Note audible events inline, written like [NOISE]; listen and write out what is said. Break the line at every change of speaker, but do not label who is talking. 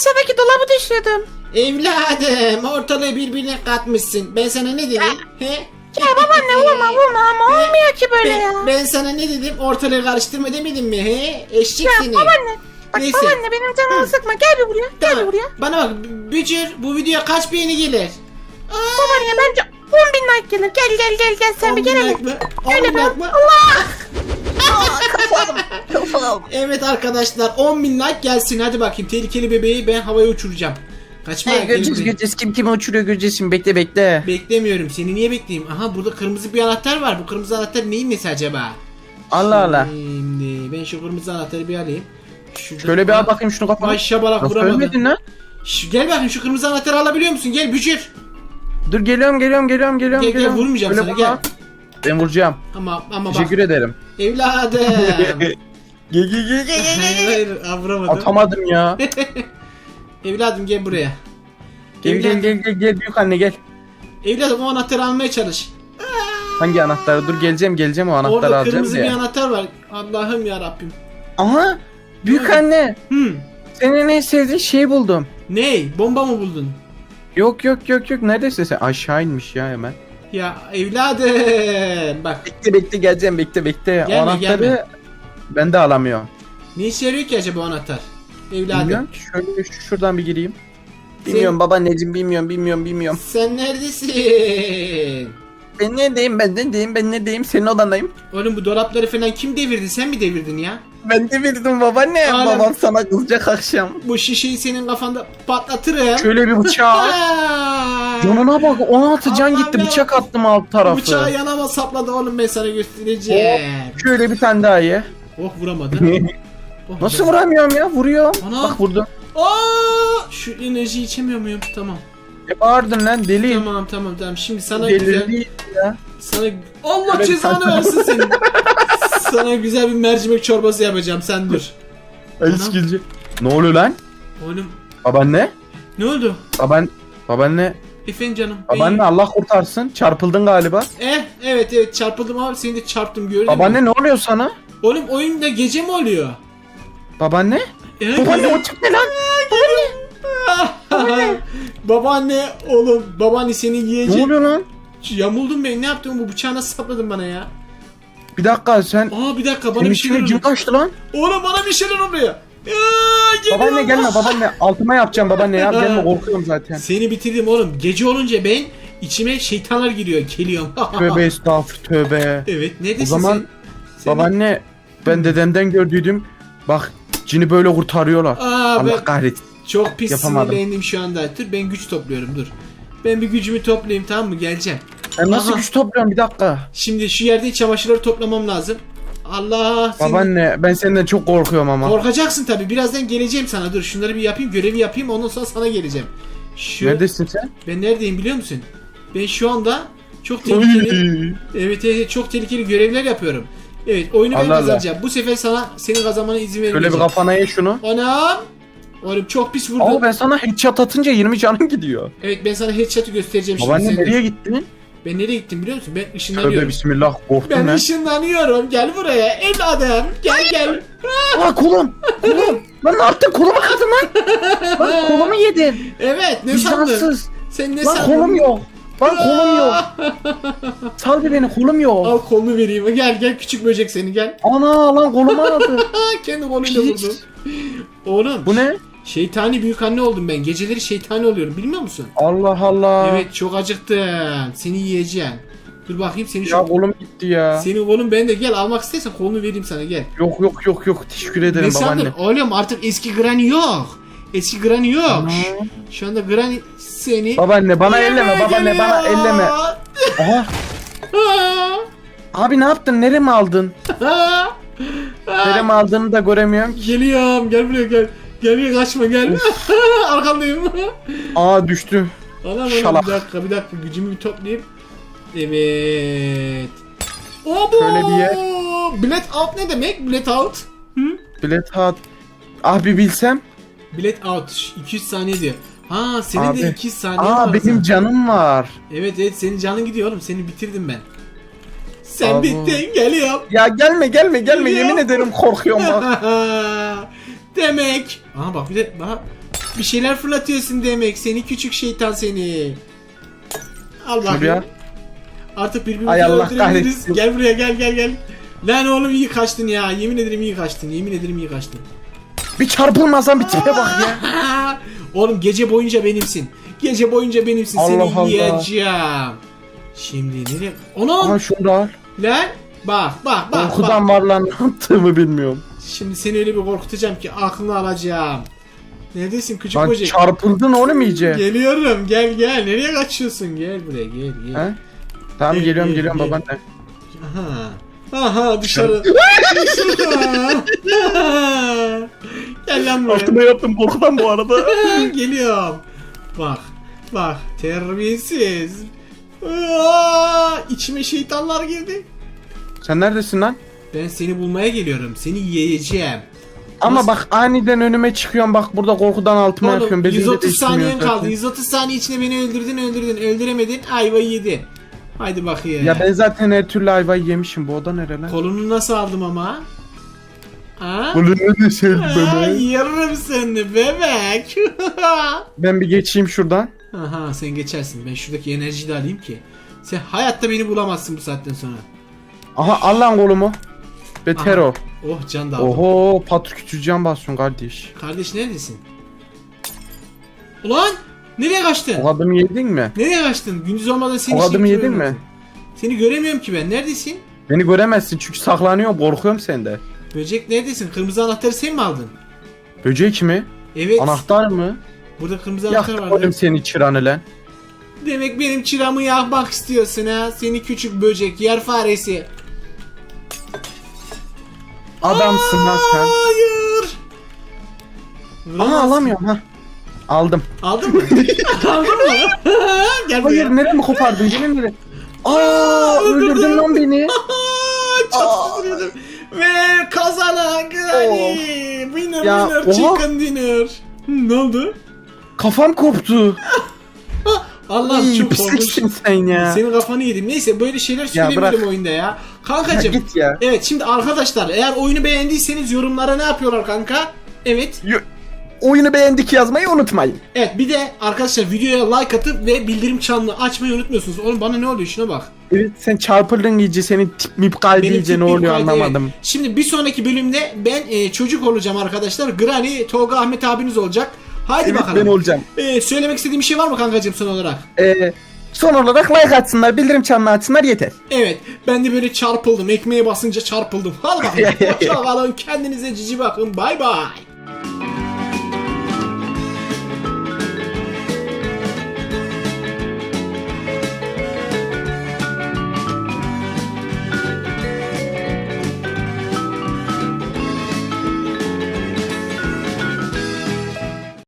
aşağıdaki dolabı düşürdüm.
Evladım ortalığı birbirine katmışsın. Ben sana ne dedim? He?
Ya babaanne vurma vurma ama olmuyor ki böyle
Ben,
ya.
ben sana ne dedim? Ortalığı karıştırma demedim mi? He? Eşek
Ya
seni.
babaanne. Bak
Neyse.
babaanne benim canımı sıkma. Gel bir buraya. Gel bir buraya.
Bana bak Bücür bu videoya kaç beğeni gelir?
Babaanne bence 10 bin like gelir. Gel gel gel gel sen bir
10
gel
like mı? 10
Gel
bin like mı?
Allah. Kafam. [LAUGHS]
Evet arkadaşlar 10 bin like gelsin hadi bakayım tehlikeli bebeği ben havaya uçuracağım. Kaçma.
Hey, göreceğiz göreceğiz kim kimi uçuruyor göreceğiz şimdi bekle bekle.
Beklemiyorum seni niye bekleyeyim? Aha burada kırmızı bir anahtar var. Bu kırmızı anahtar neyin nesi acaba?
Allah Allah.
Şimdi ben şu kırmızı anahtarı bir alayım. Şurada-
Şöyle bir al bakayım şunu kafana.
Ay şabalak
Nasıl
vuramadım.
lan?
Şu, gel bakayım şu kırmızı anahtarı alabiliyor musun? Gel Bücür.
Dur geliyorum geliyorum geliyorum geliyorum.
Gel, gel, vurmayacağım
Şöyle
sana,
bana
gel.
Ben vuracağım.
Ama ama bak.
Teşekkür ederim.
Evladım. [LAUGHS]
Gel gel gel gel
hayır hayır vuramadım.
Atamadım ya. [LAUGHS]
Evladım gel buraya.
Gel gel
Evladım,
gel gel gel büyük anne gel.
Evladım o anahtarı almaya çalış.
Hangi anahtarı? Dur geleceğim geleceğim o anahtarı
Orada
alacağım
kırmızı bir anahtar var. Allah'ım ya Rabbim.
Aha! Büyük
Ne
anne.
Hmm.
Senin en sevdiğin şeyi buldum.
Ney? Bomba mı buldun?
Yok yok yok yok neredesin sen? Aşağı inmiş ya hemen.
Ya evladım. Bak
Bekle bekle geleceğim bekle bekle.
Gelme,
o anahtarı
gelme.
ben de alamıyorum.
ne işe yarıyor ki acaba o anahtar? Evladım.
Bilmiyorum ki şöyle şu- şuradan bir gireyim. Bilmiyorum babaanneciğim bilmiyorum bilmiyorum bilmiyorum.
Sen neredesin?
Ben neredeyim ben neredeyim ben neredeyim senin odandayım.
Oğlum bu dolapları falan kim devirdi? Sen mi devirdin ya?
Ben de bildim babaanne.
Alem.
Babam sana kızacak akşam.
Bu şişeyi senin kafanda patlatırım.
Şöyle bir bıçağı. [LAUGHS] Canına bak 16 can
Allah
gitti bıçak attım alt tarafı.
Bıçağı yanama sapladı oğlum ben sana göstereceğim.
Şöyle bir tane daha ye.
Oh vuramadı. [LAUGHS] Oh,
Nasıl
be.
vuramıyorum ya vuruyorum.
Ana.
Bak vurdum.
Aa! Şu enerjiyi içemiyor muyum? Tamam.
E bağırdın lan deli.
Tamam tamam tamam. Şimdi sana güzel
ya.
sana Allah
bir
cezanı versin senin. [LAUGHS] sana güzel bir mercimek çorbası yapacağım sen dur.
Ay sikilci. Ne oluyor lan?
Oğlum
Babaanne?
ne oldu?
Baban babaanne
Efendim canım.
babaanne Allah kurtarsın. Çarpıldın galiba.
Eh evet evet çarpıldım abi seni de çarptım gördün mü?
Babaanne ne oluyor sana?
Oğlum oyunda gece mi oluyor?
Babaanne?
Eh,
Babaanne o ne lan? [LAUGHS]
babaanne oğlum babaanne seni
Ne
yiyecek.
oluyor lan?
Yamuldum ben ne yaptın bu bıçağı nasıl sapladın bana ya?
Bir dakika sen
Aa bir dakika bana
senin
bir şeyler oluyor.
kaçtı lan.
Oğlum bana bir şeyler oluyor.
Babaanne gelme babaanne altıma yapacağım babaanne ya gelme korkuyorum zaten.
Seni bitirdim oğlum. Gece olunca ben içime şeytanlar giriyor. Geliyorum. [LAUGHS]
Tövbe estağfur tövbe.
evet neredesin
O zaman
sen? Sen-
babaanne ben dedemden gördüydüm. Bak cini böyle kurtarıyorlar.
Aa,
Allah
ben
kahretsin.
çok pis
Yapamadım.
sinirlendim şu anda. Dur ben güç topluyorum dur. Ben bir gücümü toplayayım tamam mı? Geleceğim.
Ben nasıl
Aha.
güç topluyorum bir dakika.
Şimdi şu yerde çamaşırları toplamam lazım. Allah seni...
Babaanne ben senden çok korkuyorum ama.
Korkacaksın tabi. Birazdan geleceğim sana. Dur şunları bir yapayım. Görevi yapayım. Ondan sonra sana geleceğim. Şu...
Neredesin sen?
Ben neredeyim biliyor musun? Ben şu anda çok tehlikeli... Evet evet çok tehlikeli görevler yapıyorum. Evet oyunu ben
Allah Allah.
kazanacağım. Bu sefer sana senin kazanmana izin
Şöyle bir
vermeyeceğim.
kafana ye şunu.
Anam! Oğlum çok pis vurdu.
Ama ben sana headshot atınca 20 canın gidiyor.
Evet ben sana headshot'ı göstereceğim şimdi.
Babaanne
Sen de-
nereye gittin?
Ben nereye gittim biliyor musun? Ben
Tövbe
ışınlanıyorum.
bismillah korktum
Ben
ben.
ışınlanıyorum. Gel buraya evladım. Gel gel.
Aa kolum. Kolum. Lan ne yaptın? Kolumu kırdın lan. Lan kolumu yedin.
evet ne sandın?
Vicdansız.
Sen ne
Lan
sandın?
kolum yok. Lan kolum yok. Sal bir beni kolum yok.
Al kolunu vereyim. Gel gel küçük böcek seni gel.
Ana lan kolumu aldı. [LAUGHS]
Kendi koluyla
Piç.
vurdu. Oğlum.
Bu ne?
Şeytani büyük anne oldum ben. Geceleri şeytani oluyorum bilmiyor musun?
Allah Allah.
Evet çok acıktım. Seni yiyeceğim. Dur bakayım seni
Ya
şu...
kolum gitti ya.
Senin kolun bende gel almak istersen kolunu vereyim sana gel.
Yok yok yok yok teşekkür
Ne
ederim
sandın?
babaanne.
Oğlum artık eski Granny yok. Eski Granny yok.
Ana.
Şu anda Granny seni...
Babaanne bana
Yemeğe
elleme babaanne bana elleme. Aha. [LAUGHS] Abi ne yaptın? Nereye mi aldın? [LAUGHS] Nereye mi aldığını da göremiyorum.
Geliyorum gel buraya gel. Buraya kaçma gel. [LAUGHS] Arkandayım.
Aa düştü.
Anam anam
Şalak.
bir dakika bir dakika gücümü bir toplayayım. Evet. Obo!
Şöyle bir ye.
Bilet out ne demek? Bilet out. Hı?
Bilet hat. Abi bilsem.
Bilet out. 200 saniye diyor. Ha senin
Abi.
de 200 saniye
Aa
var.
benim canım var.
Evet evet senin canın gidiyor oğlum. Seni bitirdim ben. Sen
Abo.
bittin geliyorum.
Ya gelme gelme gelme
Geliyor.
yemin ederim korkuyorum bak. [LAUGHS]
Demek. Aha bak bir de aha. Bir şeyler fırlatıyorsun demek. Seni küçük şeytan seni. Al bakayım. Artık birbirimizi
Ay Allah
öldürebiliriz.
kahretsin.
Gel buraya gel gel gel. Lan oğlum iyi kaçtın ya. Yemin ederim iyi kaçtın. Yemin ederim iyi kaçtın.
Bir çarpılmasan bir tipe bak ya. [LAUGHS]
Oğlum gece boyunca benimsin. Gece boyunca benimsin. Seni
Allah Allah.
yiyeceğim. Şimdi nereye? Onun
Ama şunu da al.
lan. Bak bak bak. bak.
Korkudan var lan ne yaptığımı bilmiyorum.
Şimdi seni öyle bir korkutacağım ki aklını alacağım. Neredesin küçük
Lan
böcek?
çarpıldın oğlum iyice.
Geliyorum gel gel. Nereye kaçıyorsun? Gel buraya gel gel.
He? Tamam
Gel,
geliyorum
gel,
geliyorum
gel.
babaanne.
Aha. Aha dışarı. Dışarı. gel lan buraya.
yaptım korkudan bu arada. [LAUGHS]
Geliyorum. Bak. Bak. Terbiyesiz. Aa, içime şeytanlar girdi.
Sen neredesin lan?
Ben seni bulmaya geliyorum. Seni yiyeceğim.
Ama
Nasıl-
bak aniden önüme çıkıyorsun bak burada korkudan altıma
Oğlum
yapıyorum. Bezini de
130 saniyen kaldı.
zaten.
130 saniye içinde beni öldürdün öldürdün. Öldüremedin. Ayvayı yedin. Haydi bakayım.
Ya ben zaten her türlü ayvayı yemişim. Bu oda nere lan?
Kolunu nasıl aldım ama? Ha?
Bunu ne sen
Aa, Yararım seni bebek. [LAUGHS]
Ben bir geçeyim şuradan.
Aha sen geçersin. Ben şuradaki enerjiyi de alayım ki. Sen hayatta beni bulamazsın bu saatten sonra.
Aha al lan kolumu. Beter
Aha.
o.
Oh can da aldım.
Oho patır küçük can basıyorsun kardeş.
Kardeş neredesin? Ulan nereye kaçtın?
O adımı yedin mi?
Nereye kaçtın? Gündüz olmadan seni
O adımı yedin mi?
Seni göremiyorum ki ben. Neredesin?
Beni göremezsin çünkü saklanıyorum korkuyorum senden.
Böcek neredesin? Kırmızı anahtarı sen mi aldın?
Böcek mi?
Evet.
Anahtar mı?
Burada kırmızı anahtar
Yaktım
var.
oğlum seni çıranı lan.
Demek benim çıramı yakmak istiyorsun ha? Seni küçük böcek, yer faresi.
Adamsın lan sen.
Hayır. Vuramazsın.
alamıyorum ha. Aldım.
Aldın mı? [LAUGHS] Aldın mı? [LAUGHS] Gel buraya.
Hayır nereye mi kopardın? Gelin nereye? Aa öldürdün lan beni. [LAUGHS]
Çok üzüldüm. Ve kazanan Granny. Winner
Ya,
winner
oha.
chicken dinner. Hı, Ne oldu?
Kafam koptu.
Allah
İyi
çok korkunç.
pisliksin sen ya.
Senin kafanı yedim. Neyse böyle şeyler
bırak.
oyunda ya.
Ya
Kankacım.
git ya.
Evet şimdi arkadaşlar eğer oyunu beğendiyseniz yorumlara ne yapıyorlar kanka? Evet.
Yo- Oyunu beğendik yazmayı unutmayın.
Evet bir de arkadaşlar videoya like atıp ve bildirim çanını açmayı unutmuyorsunuz. Oğlum bana ne oluyor şuna bak.
Evet sen çarpıldın iyice senin tip mip kalbi
Benim
iyice ne oluyor anlamadım.
evet. Şimdi bir sonraki bölümde ben e, çocuk olacağım arkadaşlar. Granny, Tolga, Ahmet abiniz olacak. Haydi
Evet
bakalım.
ben olacağım.
E, söylemek istediğim bir şey var mı kankacığım son olarak?
Ee, son olarak like atsınlar, bildirim çanını açsınlar yeter.
Evet ben de böyle çarpıldım. Ekmeğe basınca çarpıldım. Hadi bakalım. [LAUGHS] Hoşça kalın. Kendinize cici bakın. Bay bay.